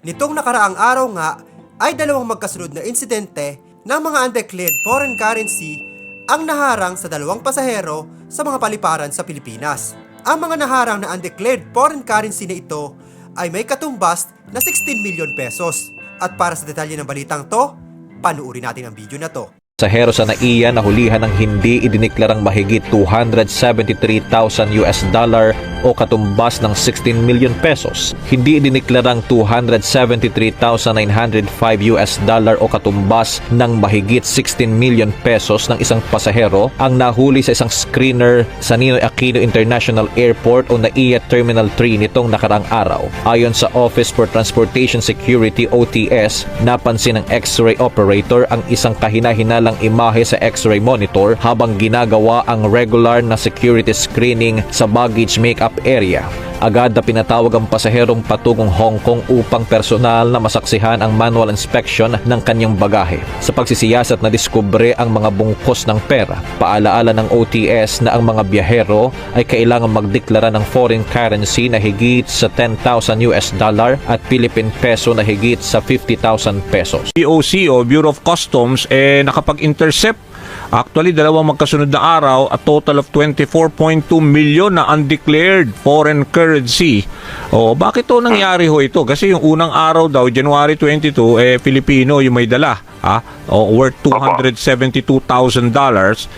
Nitong nakaraang araw nga ay dalawang magkasunod na insidente ng mga undeclared foreign currency ang naharang sa dalawang pasahero sa mga paliparan sa Pilipinas. Ang mga naharang na undeclared foreign currency na ito ay may katumbas na 16 million pesos. At para sa detalye ng balitang to, panuuri natin ang video na to. Pasahero sa NAIA na hulihan ng hindi idineklarang mahigit 273,000 US dollar o katumbas ng 16 million pesos. Hindi idineklarang 273,905 US dollar o katumbas ng mahigit 16 million pesos ng isang pasahero ang nahuli sa isang screener sa Ninoy Aquino International Airport o NAIA Terminal 3 nitong nakarang araw. Ayon sa Office for Transportation Security OTS, napansin ng X-ray operator ang isang kahina-hinalang imahe sa X-ray monitor habang ginagawa ang regular na security screening sa baggage makeup area. Agad na pinatawag ang pasaherong patungong Hong Kong upang personal na masaksihan ang manual inspection ng kanyang bagahe. Sa pagsisiyasat na diskubre ang mga bungkos ng pera, paalaala ng OTS na ang mga biyahero ay kailangan magdeklara ng foreign currency na higit sa 10,000 US dollar at Philippine peso na higit sa 50,000 pesos. BOC o Bureau of Customs eh nakapag-intercept Actually, dalawang magkasunod na araw, a total of 24.2 million na undeclared foreign currency. O, bakit to nangyari ho ito? Kasi yung unang araw daw, January 22, eh, Filipino yung may dala. Ha? O, worth $272,000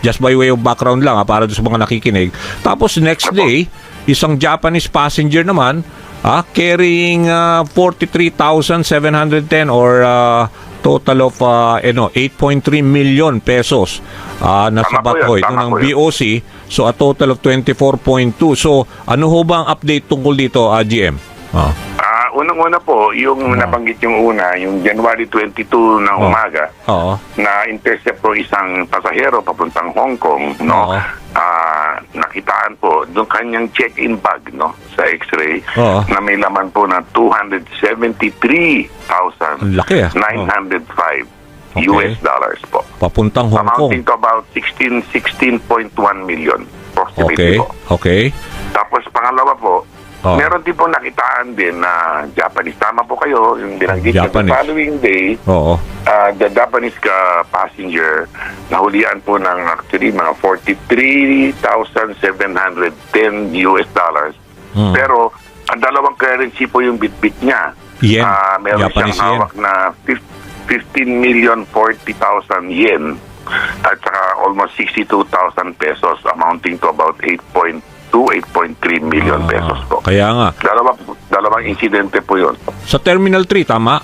just by way of background lang ha, para sa mga nakikinig. Tapos next day, isang Japanese passenger naman, ah, carrying ah, 43,710 or ah, total of ah, ano, 8.3 million pesos ah, na sabat yun, ng. BOC. So a total of 24.2. So ano ho ba ang update tungkol dito, ah, GM? Ah. Ah, unang-una po, yung nabanggit yung una, yung January 22 ng Oh. umaga, Oo. na intercept po isang pasahero papuntang Hong Kong, no? Oo. Ah, nakitaan po yung kanyang check-in bag, no, sa X-ray, Oo. na may laman po na 273,905 Ang laki ah. Okay. US dollars po. Papuntang Hong Kong. Amounting to about 16 16.1 million Okay. approximately po. Okay. Tapos pangalawa po, Oh. meron din po nakitaan din na Japanese. Tama po kayo, yung binanggit niyo. The following day, Oo. uh, the Japanese ka passenger, nahulian po ng actually mga 43,710 US dollars. Hmm. Pero, ang dalawang currency po yung bitbit niya. Yen. Ah, meron Japanese siyang hawak na fif- 15 million 40,000 yen at saka almost 62,000 pesos amounting to about 8.2 8.3 million Ah, pesos po. Kaya nga. Dalawa, dalawang insidente po yun. Sa Terminal 3, tama?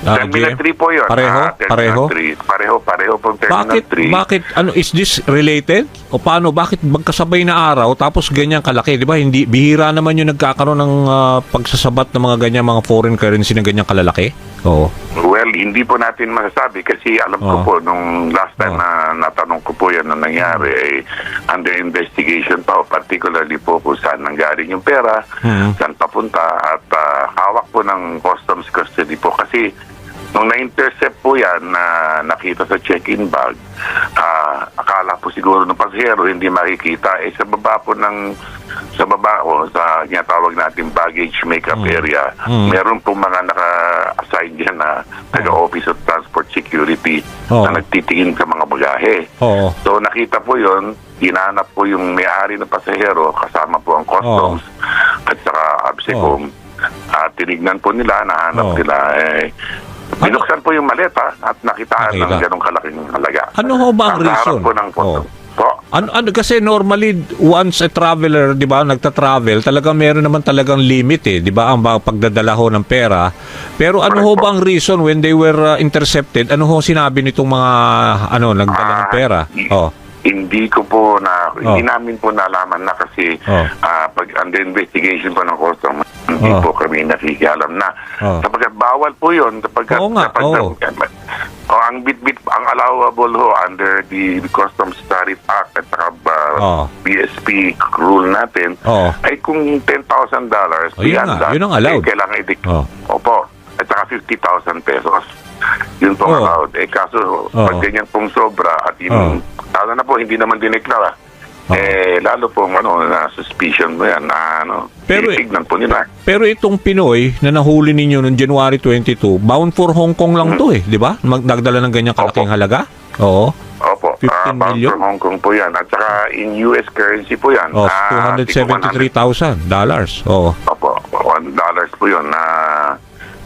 Ah, Terminal GM? 3 po yun. Pareho? Ah, Terminal Pareho? 3. Pareho, pareho pong Terminal Bakit, 3. bakit, ano, is this related? O paano, bakit magkasabay na araw tapos ganyan kalaki? Di ba, hindi, bihira naman yung nagkakaroon ng ah, pagsasabat ng mga ganyan, mga foreign currency na ganyan kalalaki? Oo. Well, hindi po natin masasabi kasi alam ko po nung last time Oh. na natanong ko po yan na nangyari ay under investigation pa particularly po kung saan nanggaling yung pera, Hmm. saan papunta at ah, hawak po ng customs custody po kasi nung na-intercept po yan na nakita sa check-in bag, ah, akala po siguro ng pasahero hindi makikita eh sa baba po ng sa baba o sa ginatawag natin baggage makeup area, Mm. meron po mga naka-assign dyan na taga-Office of Transport Security Oo. na nagtitingin sa mga bagahe. Oo. So nakita po yon hinanap po yung may-ari ng pasahero kasama po ang customs at saka ABSECOM. At tinignan po nila, nahanap Oo. nila. Eh, binuksan po yung maleta at nakitaan ng Nakita. ganong kalaking halaga. Ano ho ba ang reason? po ng photo. Oo. Po. Ano, ano kasi normally once a traveler, 'di ba, nagta-travel, talagang meron naman talagang limit eh, 'di ba, ang pagdadala ho ng pera. Pero ano ho Correct po. ba ang reason when they were uh, intercepted? Ano ho sinabi nitong mga ano nagdala ng Ah, pera? Oh. Hindi ko po na, hindi Oh. namin po nalaman na kasi Oh. ah, pag under investigation po ng customs, hindi Oh. po kami nakikialam na. Oh. Sapagkat bawal po yun. Sapagkat, Oo nga, oo. oh, ang bit-bit, ang allowable ho under the Customs Tariff Act at saka ah, Oh. BSP rule natin Oh. ay kung $10,000 dollars Oh, yun beyond that, yun ang allowed. eh, kailangan idik. Oh. Opo. At saka 50,000 pesos. Yun po Oh. allowed. Eh kaso, Oh. pag ganyan pong sobra at Oh. Lalo na po, hindi naman dineklara. eh lalo po ano na suspicion mo yan na ano Pero- titignan po nila. Pero itong Pinoy na nahuli ninyo noong January 22, bound for Hong Kong lang to eh, di ba? Mag- Nagdala ng ganyang kalaking Opo. halaga? Oo. Opo, 15 ah, bound million? for Hong Kong po yan. At saka in US currency po yan. Oh, Ah, 273,000 dollars. Oo. Opo, $1 dollars po yun na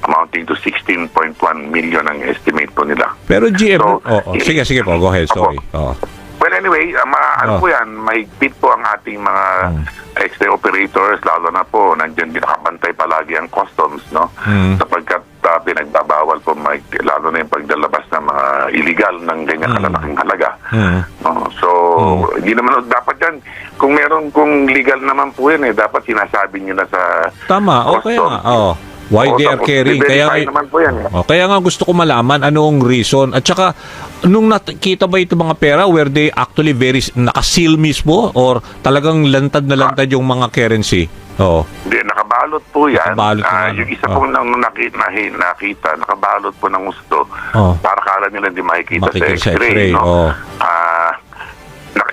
amounting to 16.1 million ang estimate po nila. Pero GM, So, oh, oh, sige, sige po, go ahead, Opo. sorry. Oo. Well, anyway, ah, ma- ano Oh. po yan, mahigpit po ang ating mga Hmm. extra operators, lalo na po, nandiyan din nakabantay palagi ang customs, no? Hmm. Sapagkat ah, pinagbabawal po, mahigpit, lalo na yung pagdalabas ng mga illegal ng ganyan Hmm. kalalaking halaga. Hmm. Oh, so, Hmm. hindi naman dapat yan. Kung meron, kung legal naman po yan, eh, dapat sinasabi nyo na sa Tama, okay customs. nga. Oh. Why Oo, they are carrying. Kaya, naman po yan. eh. oh, kaya nga gusto ko malaman anong reason. At saka, nung nakita ba ito mga pera where they actually very, nakasil mismo or talagang lantad na lantad yung mga currency? Oo. Hindi, nakabalot po yan. Nakabalot Ah, naman. yung isa Oh. pong nang nakita, nakita, nakabalot po ng gusto. Oh. Para kala nila hindi makikita, Makikita sa x-ray. no? oh. Ah, nak-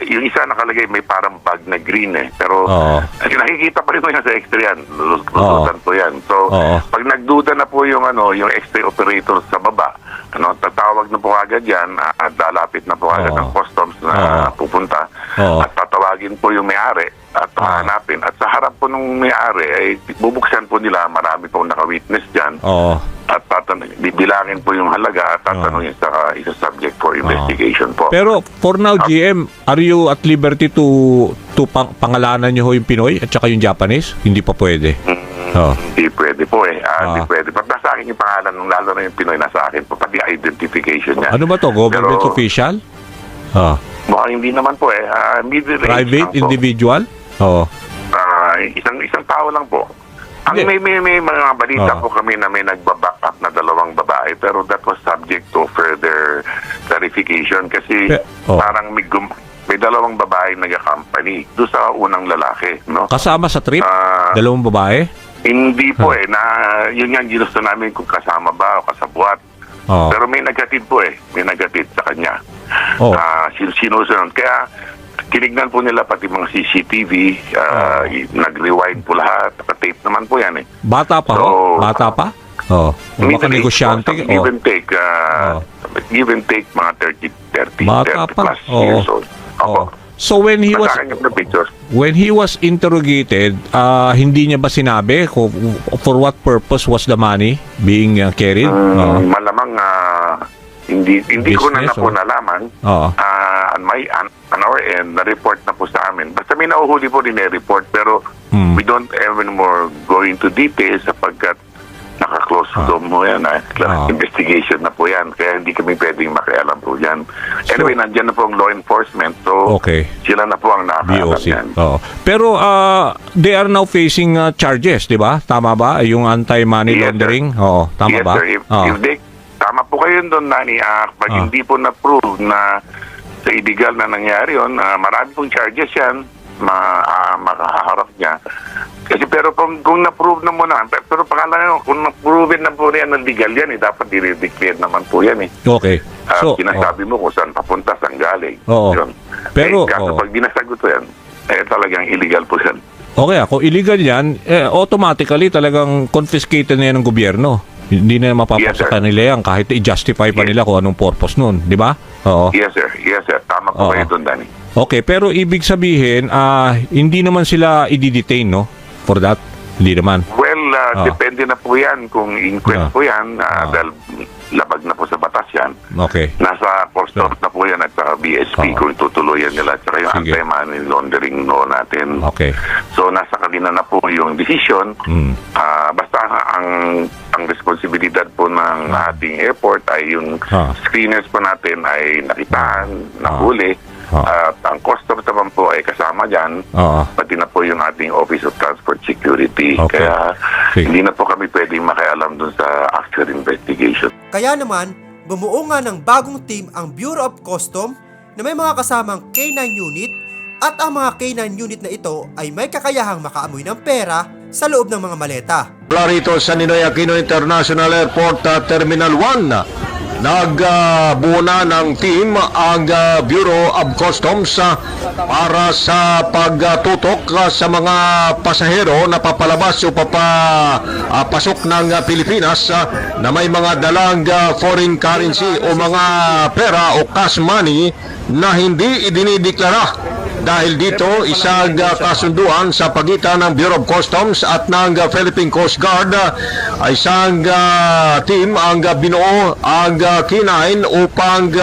yung isa nakalagay may parang bag na green eh. Pero Oo. eh, nakikita pa rin mo yan sa x-ray yan. Lulus- Lulutan po yan. So, Oo. pag nagduda na po yung ano, yung x-ray operator sa baba, ano, tatawag na po agad yan at lalapit na po agad Oo. ang customs na Oo. pupunta Oo. at tatawagin po yung may-ari at Oo. hanapin. At sa harap po nung may-ari ay bubuksan po nila, marami pong naka-witness dyan Oo. at tatanong, bibilangin po yung halaga at tatanungin sa isa subject for investigation po. Pero for now, GM, are you at liberty to to pang, pangalanan nyo ho yung Pinoy at saka yung Japanese? Hindi pa pwede. Mm, Oo. Hindi pwede po eh. Ah, Hindi Ah. pwede. Nasa akin yung pangalan, nung lalo na yung Pinoy nasa akin po, pati identification niya. Ano ba to? Government Pero, official? Ah. Mukhang hindi naman po eh. Ah, middle Private? Individual? Oo. Ah, isang isang tao lang po. Ang may, may, may mga balita Ah. po kami na may nagbaback up na dalawang babae pero that was subject to further clarification kasi Pe- oh. parang may, gum- may dalawang babae nag-accompany doon sa unang lalaki, no? Kasama sa trip? Ah, Dalawang babae? Hindi po eh, na yun nga ginusto namin kung kasama ba o kasabuat. Oo. Pero may nagatid po eh, may nagatid sa kanya. Oh. Ah, sin- sinusunod. Kaya tinignan po nila pati mga CCTV, ah, Oh. nag-rewind po lahat, naka-tape naman po yan eh. Bata pa? So, Bata pa? Oh. Baka negosyante? po, Oo. Give and take, ah, Oh. give and take mga 30, 30, Bata 30 pa. plus Oo. years old. Opo. So when he was when he was interrogated, ah, hindi niya ba sinabi kung for what purpose was the money being uh, carried? Mm, Oo. malamang ah, hindi hindi ko na, na Business, po oh. nalaman. Oo. Ah, on my on, on our end, na-report na po sa amin. Basta may nahuhuli po din report pero Hmm. we don't even more go into details sapagkat naka-close dome mo yan. Ah. Ah. Investigation na po yan. Kaya hindi kami pwedeng makialam po yan. Anyway, nandyan na po ang law enforcement. So, Okay. sila na po ang nakakaalam yan. Oo. Pero ah, they are now facing ah, charges, 'di ba? Tama ba? Yung anti-money Yes, sir. laundering? Oo, tama yes, ba? sir. If, Oo. if they, tama po kayo doon, Nani. Ah, pag Ah. hindi po na-prove na sa illegal na nangyari yun, ah, marami pong charges yan ma, ah, makaharap niya. Kasi pero kung, kung na-prove na mo na, pe- pero pangalaman, kung na-prove na po yan na legal yan, eh, dapat i-declare naman po yan eh. Okay. Ah, So, sinasabi mo kung saan papunta, saan galing. Oo. Yun. Pero, eh, kaso oo. pag dinasagot yan, eh talagang illegal po yan. Okay, ako illegal 'yan, eh, automatically talagang confiscated na 'yan ng gobyerno. Hindi na Yes, mapapasa sir. kanila yan kahit i-justify pa Yes. nila kung anong purpose nun, di ba? Oo. Yes, sir. Yes, sir. Tama Oo. po kayo doon, Danny. Okay, pero ibig sabihin, ah hindi naman sila i-detain, no? For that? Hindi naman. Well, uh, Ah. depende na po yan kung inquest Ah. po yan uh, dahil labag na po sa batas yan. Okay. Nasa customs na po yan at sa BSP Ah. kung tutuloyan nila at saka yung Sige. anti-money laundering law natin. Okay. So nasa kanila na po yung decision. Mm. Ah, basta ang ang responsibilidad po ng ating airport ay yung Ah. screeners po natin ay nakitaan, nahuli. Ah. At ang customs naman po ay kasama dyan Oo. pati na po yung ating Office of Transport Security. Okay. Kaya Sige. hindi na po kami pwedeng makialam dun sa actual investigation. Kaya naman, bumuo nga ng bagong team ang Bureau of Custom na may mga kasamang K9 unit at ang mga K9 unit na ito ay may kakayahang makaamoy ng pera sa loob ng mga maleta. Mula rito sa Ninoy Aquino International Airport uh, Terminal 1. Nagbuo na ng team ang ah, Bureau of Customs ah, para sa pagtutok ah, sa mga pasahero na papalabas o papasok ng Pilipinas na may mga dalang foreign currency o mga pera o cash money na hindi idinideklara dahil dito isang uh, kasunduan sa pagitan ng Bureau of Customs at ng uh, Philippine Coast Guard uh, isang uh, team ang binuo ang uh, kinain upang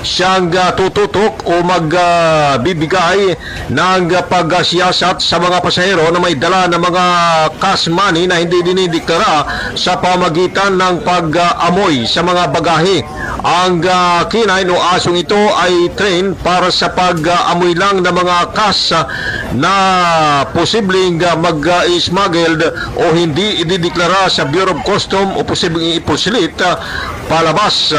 siyang uh, tututok o magbibigay ng uh, pagsiyasat sa mga pasahero na may dala ng mga cash money na hindi dinideklara sa pamagitan ng pag-amoy sa mga bagahe. Ang uh, kinain o asong ito ay train para sa pag-amoy lang ng mga cash uh, na posibleng uh, mag-smuggled o hindi idideklara sa Bureau of Custom o posibleng iposilit uh, palabas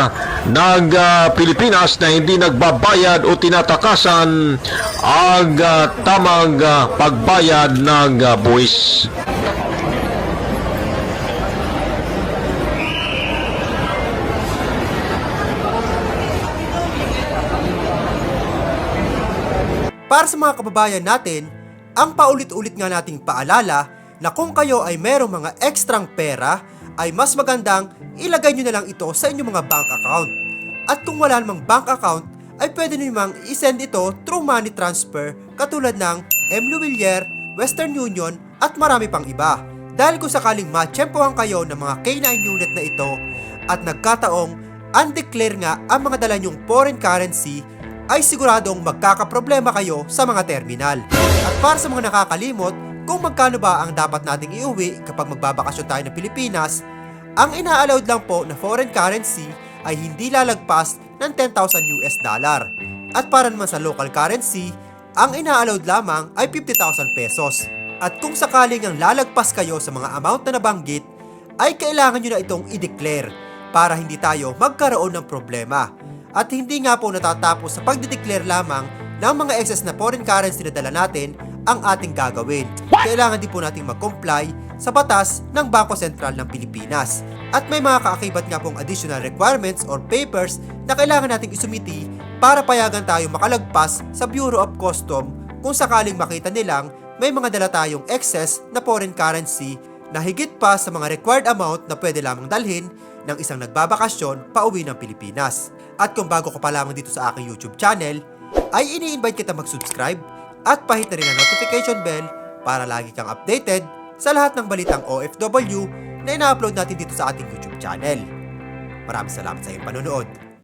ng Pilipinas na hindi nagbabayad o tinatakasan ang tamang pagbayad ng buwis. Para sa mga kababayan natin, ang paulit-ulit nga nating paalala na kung kayo ay merong mga ekstrang pera, ay mas magandang ilagay nyo na lang ito sa inyong mga bank account. At kung wala namang bank account, ay pwede nyo namang isend ito through money transfer katulad ng M. Luwilier, Western Union at marami pang iba. Dahil kung sakaling matsyempohan kayo ng mga K9 unit na ito at nagkataong undeclare nga ang mga dala nyong foreign currency ay siguradong magkakaproblema kayo sa mga terminal. At para sa mga nakakalimot, kung magkano ba ang dapat nating iuwi kapag magbabakasyon tayo ng Pilipinas, ang ina-allowed lang po na foreign currency ay hindi lalagpas ng 10,000 US dollar. At para naman sa local currency, ang ina-allowed lamang ay 50,000 pesos. At kung sakaling ang lalagpas kayo sa mga amount na nabanggit, ay kailangan nyo na itong i-declare para hindi tayo magkaroon ng problema. At hindi nga po natatapos sa pagdideclare lamang ng mga excess na foreign currency na dala natin ang ating gagawin. Kailangan din po nating mag-comply sa batas ng Bangko Sentral ng Pilipinas. At may mga kaakibat nga pong additional requirements or papers na kailangan nating isumiti para payagan tayo makalagpas sa Bureau of Custom kung sakaling makita nilang may mga dala tayong excess na foreign currency na higit pa sa mga required amount na pwede lamang dalhin ng isang nagbabakasyon pauwi ng Pilipinas. At kung bago ka pa lamang dito sa aking YouTube channel, ay ini-invite kita mag-subscribe at pahit na rin ang notification bell para lagi kang updated sa lahat ng balitang OFW na ina-upload natin dito sa ating YouTube channel. Maraming salamat sa iyong panonood.